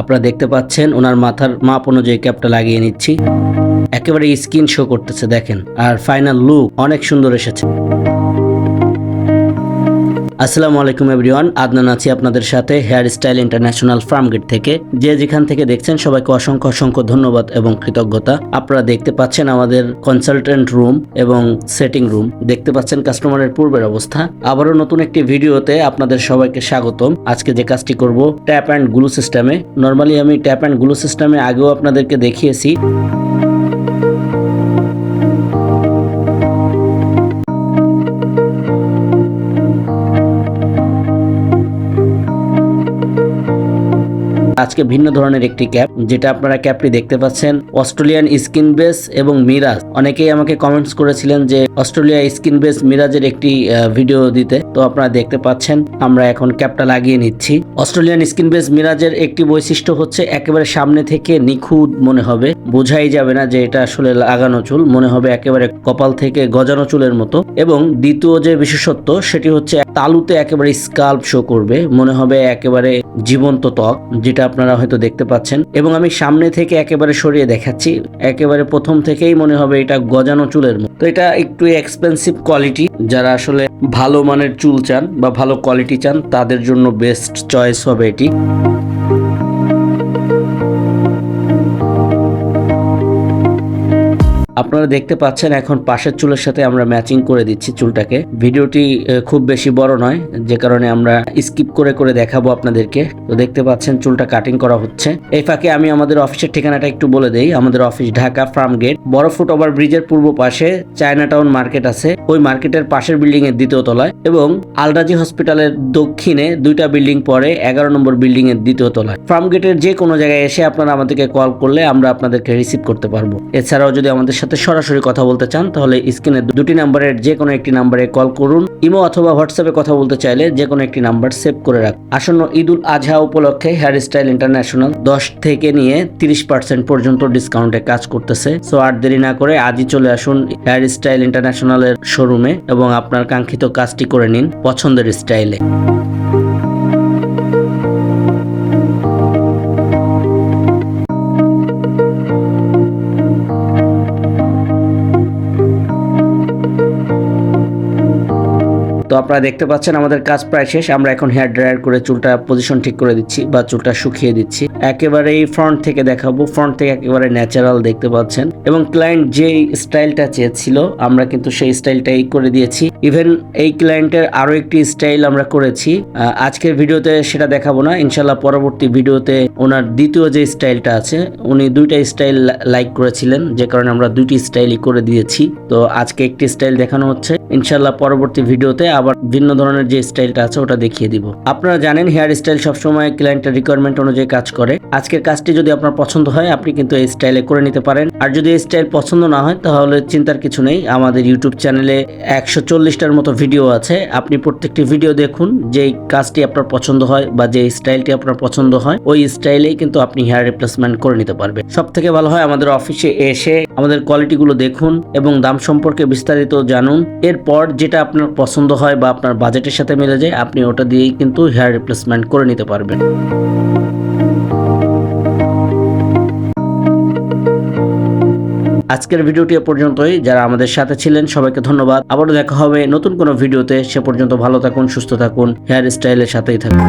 আপনারা দেখতে পাচ্ছেন, ওনার মাথার মাপ অনুযায়ী ক্যাপটা লাগিয়ে নিচ্ছি। একেবারে স্কিন শো করতেছে, দেখেন। আর ফাইনাল লুক অনেক সুন্দর এসেছে। আসসালামু আলাইকুম এভরিওয়ান, আদনান আছি আপনাদের সাথে hair style international Farm Gate থেকে। যে যেখান থেকে দেখছেন, সবাইকে অসংখ্য অসংখ্য ধন্যবাদ এবং কৃতজ্ঞতা। আপনারা দেখতে পাচ্ছেন আমাদের কনসালটেন্ট রুম এবং সেটিং রুম দেখতে পাচ্ছেন কাস্টমারের পূর্বের অবস্থা। আবারও নতুন একটি ভিডিওতে আপনাদের সবাইকে স্বাগতম। আজকে যে কাজটি করব ট্যাপ অ্যান্ড গ্লু সিস্টেমে নর্মালি আমি ট্যাপ অ্যান্ড গ্লু সিস্টেমে আগেও আপনাদেরকে দেখিয়েছি। আজকে ভিন্ন ধরনের একটি ক্যাপ, যেটা আপনারা ক্যাপটি দেখতে পাচ্ছেন, অস্ট্রেলিয়ান স্কিন বেস এবং মিরাজ। অনেকেই আমাকে কমেন্টস করেছিলেন যে অস্ট্রেলিয়া স্কিন বেস মিরাজের একটি ভিডিও দিতে। তো আপনারা দেখতে পাচ্ছেন, আমরা এখন ক্যাপটা লাগিয়ে নিচ্ছি। অস্ট্রেলিয়ান স্কিন বেস মিরাজের একটি বৈশিষ্ট্য হচ্ছে একেবারে সামনে থেকে নিখুঁত মনে হবে। বোঝাই যাবে না যে এটা আসলে লাগানো চুল, মনে হবে একেবারে কপাল থেকে গজানো চুলের মতো। এবং দ্বিতীয় যে বিশেষত্ব, সেটি হচ্ছে তালুতে একেবারে স্কাল্প শো করবে। মনে হবে একেবারে জীবন্ত ত্বক, যেটা আপনারা হয়তো দেখতে পাচ্ছেন। এবং আমি সামনে থেকে একেবারে সরিয়ে দেখাচ্ছি। একেবারে প্রথম থেকেই মনে হবে এটা গজানো চুলের মতো। তো এটা একটু এক্সপেন্সিভ কোয়ালিটি যারা আসলে ভালো মানের চুল চান বা ভালো কোয়ালিটি চান, তাদের জন্য বেস্ট চয়েস হবে এটি। আপনারা দেখতে পাচ্ছেন এখন পাশের চুলের সাথে আমরা ম্যাচিং করে দিচ্ছি চুলটাকে। ভিডিওটি খুব বেশি বড় নয়, যে কারণে আমরা স্কিপ করে করে দেখাবো আপনাদেরকে। তো দেখতে পাচ্ছেন চুলটা কাটিং করা হচ্ছে। এই ফাঁকে আমি আমাদের অফিসের ঠিকানাটা একটু বলে দেই। আমাদের অফিস ঢাকা ফার্ম গেট। বড় ফুট ওভার ব্রিজের পূর্ব পাশে চায়না টাউন মার্কেট আছে। ওই মার্কেটের পাশের বিল্ডিং এর দ্বিতীয় তলায় এবং আলরাজি হসপিটালের দক্ষিণে দুইটা বিল্ডিং পরে এগারো নম্বর বিল্ডিং এর দ্বিতীয় তলায়। ফার্ম গেটের যে কোনো জায়গায় এসে আপনারা আমাদেরকে কল করলে আমরা আপনাদেরকে রিসিভ করতে পারব। এছাড়াও যদি আমাদের সাথে সরাসরি কথা বলতে চান, তাহলে স্ক্রিনে দুটি নাম্বারের যে কোনো একটি নাম্বারে কল করুন, ইমো অথবা হোয়াটসঅ্যাপে কথা বলতে চাইলে যে কোনো একটি নাম্বার সেভ করে রাখ আসন্ন ঈদ উল আজহা উপলক্ষে হেয়ার স্টাইল ইন্টারন্যাশনাল দশ থেকে নিয়ে তিরিশ পার্সেন্ট পর্যন্ত ডিসকাউন্টে কাজ করতেছে। সো আর দেরি না করে আজই চলে আসুন হেয়ার স্টাইল ইন্টারন্যাশনালের শোরুমে এবং আপনার কাঙ্ক্ষিত কাজটি করে নিন পছন্দের স্টাইলে তো আপনারা দেখতে পাচ্ছেন, আমাদের কাজ প্রায় শেষ। আমরা এখন হেয়ার ড্রায়ার করে চুলটা পজিশন ঠিক করে দিচ্ছি বা চুলটা শুকিয়ে দিচ্ছি। একেবারেই ফ্রন্ট থেকে দেখাবো। ফ্রন্ট থেকে একেবারে ন্যাচারাল দেখতে পাচ্ছেন। এবং ক্লায়েন্ট যে স্টাইলটা চেয়েছিল, আমরা কিন্তু সেই স্টাইলটাই করে দিয়েছি। ইভেন এই ক্লায়েন্টের আরও একটি স্টাইল আমরা করেছি। আজকের ভিডিওতে সেটা দেখাবো না। ইনশাল্লাহ পরবর্তী ভিডিওতে ওনার দ্বিতীয় যে স্টাইলটা আছে, উনি দুইটা স্টাইল লাইক করেছিলেন, যে কারণে আমরা দুইটি স্টাইলই করে দিয়েছি। তো আজকে একটি স্টাইল দেখানো হচ্ছে। ইনশাল্লাহ পরবর্তী ভিডিওতে আবার ভিন্ন ধরনের যে স্টাইলটা আছে ওটা দেখিয়ে দিব। আপনারা জানেন হেয়ার স্টাইল সবসময় ক্লায়েন্টের রিকোয়ারমেন্ট অনুযায়ী কাজ করে। আজকের কাজটি যদি আপনার পছন্দ হয়, আপনি কিন্তু এই স্টাইলে করে নিতে পারেন। আর যদি এই স্টাইল পছন্দ না হয়, তাহলে চিন্তার কিছু নেই। আমাদের ইউটিউব চ্যানেলে একশো চল্লিশটার মতো ভিডিও আছে। আপনি প্রত্যেকটি ভিডিও দেখুন, যেই কাজটি আপনার পছন্দ হয় বা যে স্টাইলটি আপনার পছন্দ হয়, ওই স্টাইলেই কিন্তু আপনি হেয়ার রিপ্লেসমেন্ট করে নিতে পারবেন। সব থেকে ভালো হয় আমাদের অফিসে এসে আমাদের কোয়ালিটিগুলো দেখুন এবং দাম সম্পর্কে বিস্তারিত জানুন। এরপর যেটা আপনার পছন্দ হয় বা আপনার বাজেটের সাথে মিলে যায়, আপনি ওটা দিয়েই কিন্তু হেয়ার রিপ্লেসমেন্ট করে নিতে পারবেন। আজকের ভিডিওটি এ পর্যন্তই। যারা আমাদের সাথে ছিলেন, সবাইকে ধন্যবাদ। আবারও দেখা হবে নতুন কোনো ভিডিওতে। সে পর্যন্ত ভালো থাকুন, সুস্থ থাকুন হেয়ার স্টাইলের সাথেই থাকুন।